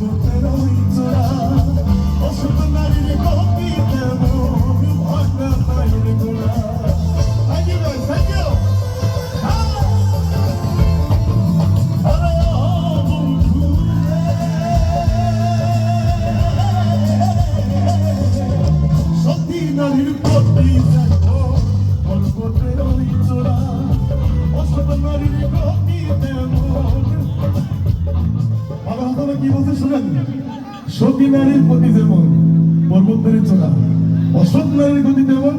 Osmanlar ile kalbi demur কি বলতে শুনেন? সতী নারীর প্রতি যেমন পর্বতের চলা। অসৎ নারীর গতি তেমন